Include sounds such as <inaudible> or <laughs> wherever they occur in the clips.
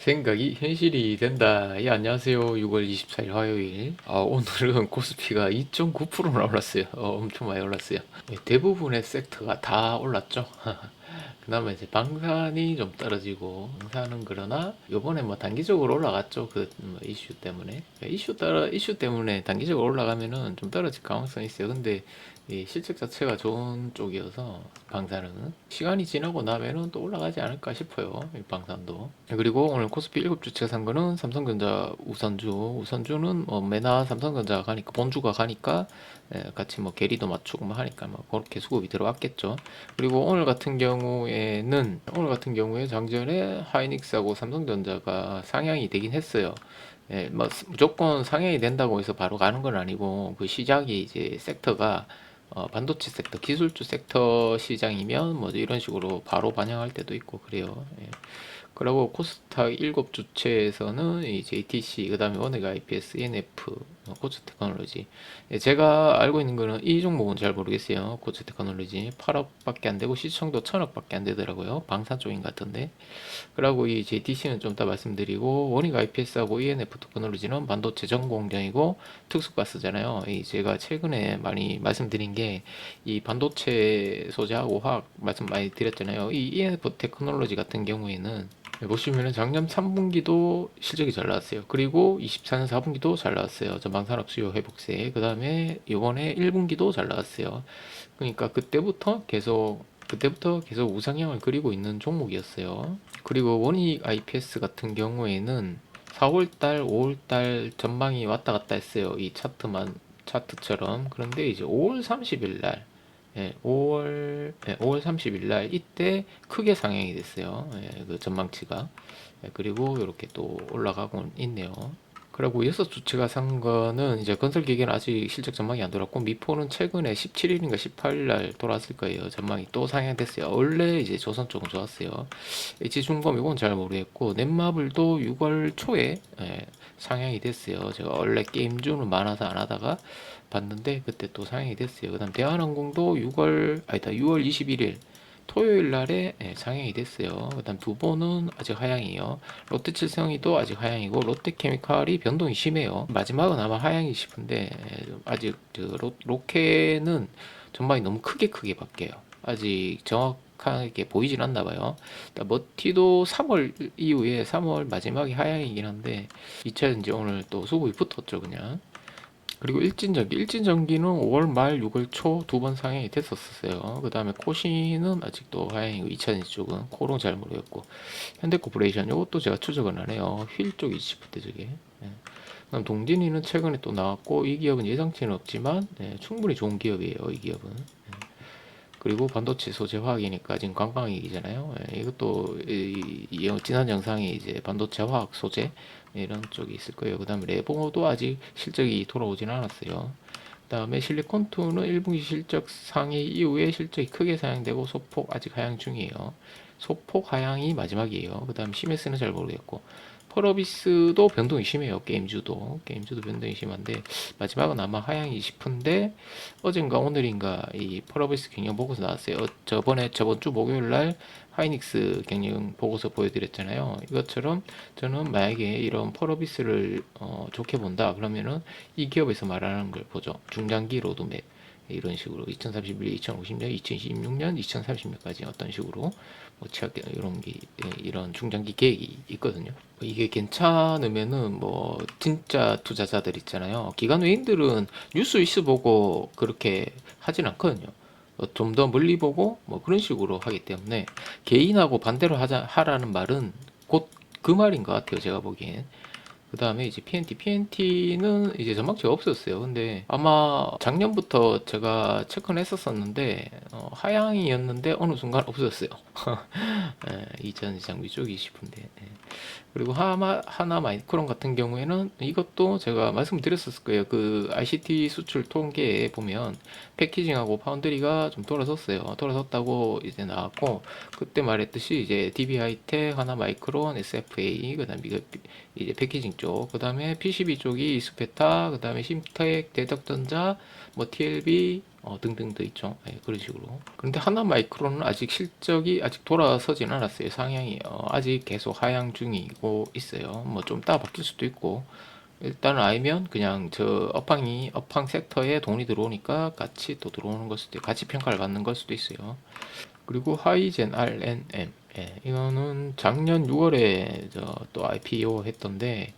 생각이 현실이 된다. 예, 안녕하세요. 6월 24일 화요일. 아, 오늘은 코스피가 2.9%나 올랐어요. 어, 엄청 많이 올랐어요. 예, 대부분의 섹터가 다 올랐죠. <laughs> 그나마 이제 방산이 좀 떨어지고, 방산은 그러나, 요번에 뭐 단기적으로 올라갔죠. 그, 뭐 이슈 때문에. 이슈 따라, 이슈 때문에 단기적으로 올라가면은 좀 떨어질 가능성이 있어요. 근데, 이 실적 자체가 좋은 쪽이어서 방사는 시간이 지나고 나면은 또 올라가지 않을까 싶어요. 이 방산도. 그리고 오늘 코스피 7주째 산 거는 삼성전자 우선주. 우선주는 뭐 메나 삼성전자 가니까 본주가 가니까 예, 같이 뭐 계리도 맞추고 뭐 하니까 뭐 그렇게 수급이 들어왔겠죠. 그리고 오늘 같은 경우에는 오늘 같은 경우에 장전에 하이닉스하고 삼성전자가 상향이 되긴 했어요. 예, 뭐 무조건 상향이 된다고 해서 바로 가는 건 아니고 그 시작이 이제 섹터가 어, 반도체 섹터, 기술주 sek터 시장이면 뭐 이런 식으로 바로 반영할 때도 있고 그래요. 예. 그리고 코스닥 일곱 주체에서는 이 JTC, 그 다음에 원액 IPS, ENF, 어, 코츠 테크놀로지. 예, 제가 알고 있는 거는 이 종목은 잘 모르겠어요. 코츠 테크놀로지 8억밖에 안 되고 시청도 1000억밖에 안 되더라고요. 방산 쪽인 것 같은데. 그리고 이 JTC는 좀 이따 말씀드리고 원익 IPS하고 ENF 테크놀로지는 반도체 전공정이고 특수가스잖아요. 이 제가 최근에 많이 말씀드린 게 이 반도체 소재하고 화학 말씀 많이 드렸잖아요. 이 ENF 테크놀로지 같은 경우에는 네, 보시면은 작년 3분기도 실적이 잘 나왔어요. 그리고 24년 4분기도 잘 나왔어요. 전방 산업 수요 회복세. 그 다음에 이번에 1분기도 잘 나왔어요. 그러니까 그때부터 계속 그때부터 계속 우상향을 그리고 있는 종목이었어요. 그리고 원익 IPS 같은 경우에는 4월달, 5월달 전망이 왔다 갔다 했어요. 이 차트만 차트처럼. 그런데 이제 5월 30일 날 예, 5월, 예, 5월 30일 날 이때 크게 상향이 됐어요. 예, 그 전망치가. 예, 그리고 이렇게 또 올라가고 있네요. 그리고 여섯 주체가 산 거는 이제 건설 기계는 아직 실적 전망이 안 돌았고 미포는 최근에 17일인가 18일 날 돌았을 거예요. 전망이 또 상향됐어요. 원래 이제 조선 쪽은 좋았어요. H중검 이건 잘 모르겠고 넷마블도 6월 초에 예, 상향이 됐어요. 제가 원래 게임주는 많아서 안 하다가 봤는데 그때 또 상향이 됐어요. 그다음 대한항공도 6월 아니다 6월 21일 토요일 날에 예, 상향이 됐어요. 그다음 두보는 아직 하향이에요. 롯데칠성이도 아직 하향이고 롯데케미칼이 변동이 심해요. 마지막은 아마 하향이 싶은데 예, 아직 그 로, 로케는 전망이 너무 크게 크게 바뀌어요. 아직 정확 하게 보이진 않나 봐요. 머티도 3월 이후에 3월 마지막이 하향이긴 한데 2차 이제 오늘 또 수급이 붙었죠 그냥. 그리고 일진전기, 일진전기는 5월 말, 6월 초 두 번 상향이 됐었어요. 그 다음에 코시는 아직도 하향이고 2000년 쪽은 코롱 잘 모르겠고 현대코퍼레이션 이것도 제가 추적은 안 해요. 휠 쪽이 싶은데 저게. 예. 그다음 동진이는 최근에 또 나왔고 이 기업은 예상치는 없지만 예, 충분히 좋은 기업이에요. 이 기업은. 예. 그리고 반도체 소재 화학이니까 지금 관광이잖아요. 예, 이것도 지난 영상에 이제 반도체 화학 소재 이런 쪽이 있을 거예요. 그 다음에 레버도 아직 실적이 돌아오진 않았어요. 그 다음에 실리콘2는 1분기 실적 상위 이후에 실적이 크게 상향되고 소폭 아직 하향 중이에요. 소폭 하향이 마지막이에요. 그 다음 시메스는 잘 모르겠고 펄어비스도 변동이 심해요. 게임주도 게임주도 변동이 심한데 마지막은 아마 하향이 싶은데 어젠가 오늘인가 이 펄어비스 경영 보고서 나왔어요. 어, 저번에 저번 주 목요일 날 하이닉스 경영 보고서 보여드렸잖아요. 이것처럼 저는 만약에 이런 펄어비스를 어, 좋게 본다 그러면은 이 기업에서 말하는 걸 보죠. 중장기 로드맵 이런 식으로 2031, 2050년, 2026년, 2030년까지 어떤 식으로 뭐 취약 이런 게 예, 이런 중장기 계획이 있거든요. 이게 괜찮으면은 뭐 진짜 투자자들 있잖아요. 기관 외인들은 뉴스 이슈 보고 그렇게 하진 않거든요. 어, 좀더 멀리 보고 뭐 그런 식으로 하기 때문에 개인하고 반대로 하자 하라는 말은 곧 그 말인 것 같아요. 제가 보기엔. 그 다음에 이제 PNT. PNT는 이제 전망치가 없었어요. 근데 아마 작년부터 제가 체크는 했었었는데, 어, 하향이었는데 어느 순간 없었어요. <laughs> 예, 이전 장비 쪽이 싶은데. 예. 그리고 하마, 하나 마이크론 같은 경우에는 이것도 제가 말씀드렸었을 거예요. 그 ICT 수출 통계에 보면 패키징하고 파운드리가 좀 돌아섰어요. 돌아섰다고 이제 나왔고, 그때 말했듯이 이제 DB 하이텍, 하나 마이크론, SFA, 그 다음에 이제 패키징 쪽, 그 다음에 PCB 쪽이 이스페타, 그 다음에 심텍, 대덕전자, 뭐 TLB, 어, 등등 더 있죠. 예, 그런 식으로. 그런데 하나 마이크론은 아직 실적이 아직 돌아서진 않았어요. 상향이 어, 아직 계속 하향 중이고 있어요. 뭐 좀 따라 바뀔 수도 있고. 일단 알면 그냥 저 업황이 업황 섹터에 돈이 들어오니까 같이 또 들어오는 걸 수도 같이 평가를 받는 걸 수도 있어요. 그리고 하이젠 RNM 예, 이거는 작년 6월에 저 또 IPO 했던데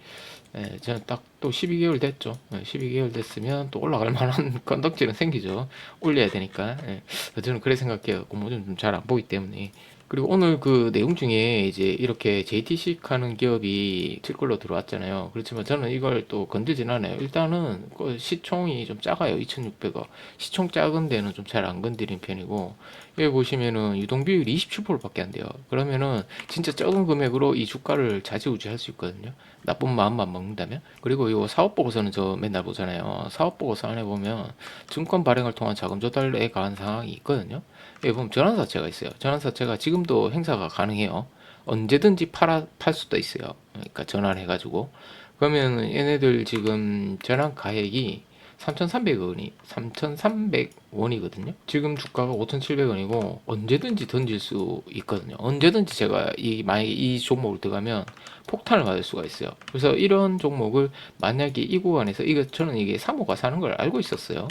예, 저는 딱 또 12개월 됐죠. 예, 12개월 됐으면 또 올라갈 <laughs> 만한 건덕지는 생기죠. 올려야 되니까. 예, 저는 그래 생각해요. 뭐좀 잘 안 보기 때문에. 그리고 오늘 그 내용 중에 이제 이렇게 JT식 하는 기업이 실걸로 들어왔잖아요. 그렇지만 저는 이걸 또 건들진 않아요. 일단은 그 시총이 좀 작아요. 2,600억. 시총 작은 데는 좀 잘 안 건드린 편이고, 여기 보시면은 유동 비율이 27%밖에 안 돼요. 그러면은 진짜 적은 금액으로 이 주가를 좌지우지할 수 있거든요. 나쁜 마음만 먹는다면. 그리고 이거 사업 보고서는 저 맨날 보잖아요. 사업 보고서 안에 보면 증권 발행을 통한 자금 조달에 관한 사항이 있거든요. 여기 보면 전환사채가 있어요. 전환사채가 지금도 행사가 가능해요. 언제든지 팔아, 팔 수도 있어요. 그러니까 전환해가지고. 그러면 얘네들 지금 전환 가액이 3,300원이 3,300원이거든요. 지금 주가가 5,700원이고 언제든지 던질 수 있거든요. 언제든지 제가 이 만약에 이 종목을 들어가면 폭탄을 맞을 수가 있어요. 그래서 이런 종목을 만약에 이 구간에서 이거 저는 이게 사모가 사는 걸 알고 있었어요.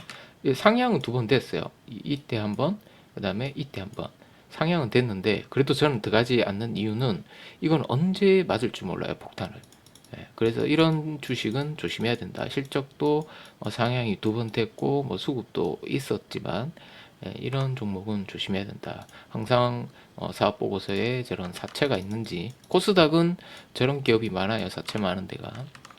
상향은 두 번 됐어요. 이- 이때 한 번, 그다음에 이때 한 번. 상향은 됐는데 그래도 저는 들어가지 않는 이유는 이건 언제 맞을지 몰라요 폭탄을. 예, 그래서 이런 주식은 조심해야 된다. 실적도 어, 상향이 두 번 됐고 뭐 수급도 있었지만 예, 이런 종목은 조심해야 된다. 항상 어, 사업 보고서에 저런 사채가 있는지 코스닥은 저런 기업이 많아요. 사채 많은 데가.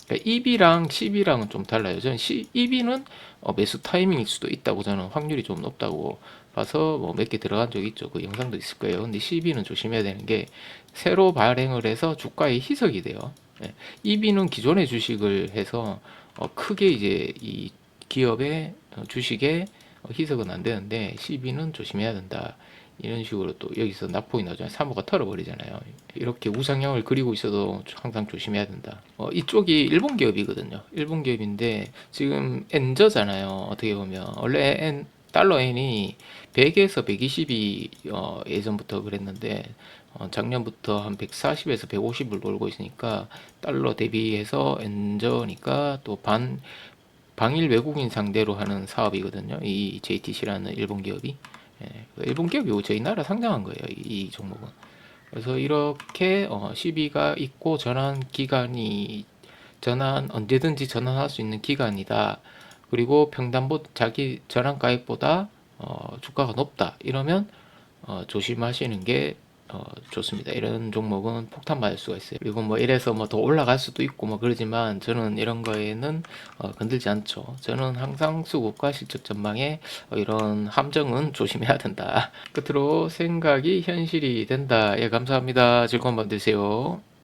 그러니까 EB랑 CB랑은 좀 달라요. 저는 C, EB는 어, 매수 타이밍일 수도 있다고 저는 확률이 좀 높다고 봐서 뭐 몇 개 들어간 적이 있죠. 그 영상도 있을 거예요. 근데 CB는 조심해야 되는 게 새로 발행을 해서 주가에 희석이 돼요. 예. EB는 기존의 주식을 해서 어, 크게 이제 이 기업의 어, 주식에 어, 희석은 안 되는데 CB는 조심해야 된다. 이런 식으로 또 여기서 납폭이 나오잖아요. 사모가 털어버리잖아요. 이렇게 우상향을 그리고 있어도 항상 조심해야 된다. 어, 이쪽이 일본 기업이거든요. 일본 기업인데 지금 엔저잖아요. 어떻게 보면 원래 엔, 달러 엔이 100에서 120이 어, 예전부터 그랬는데 어, 작년부터 한 140에서 150을 놀고 있으니까 달러 대비해서 엔저니까 또 반 방일 외국인 상대로 하는 사업이거든요. 이 JTC라는 일본 기업이 예, 그 일본 기업이 저희 나라 상장한 거예요. 이, 이 종목은. 그래서 이렇게 어, 시비가 있고 전환 기간이 전환 언제든지 전환할 수 있는 기간이다. 그리고 평단보 자기 전환 가액보다 어, 주가가 높다. 이러면 어, 조심하시는 게 어, 좋습니다. 이런 종목은 폭탄 맞을 수가 있어요. 그리고 뭐 이래서 뭐 더 올라갈 수도 있고 뭐 그러지만 저는 이런 거에는 어, 건들지 않죠. 저는 항상 수급과 실적 전망에 어, 이런 함정은 <laughs> 조심해야 된다. 끝으로 생각이 현실이 된다. 예, 감사합니다. 즐거운 밤 되세요.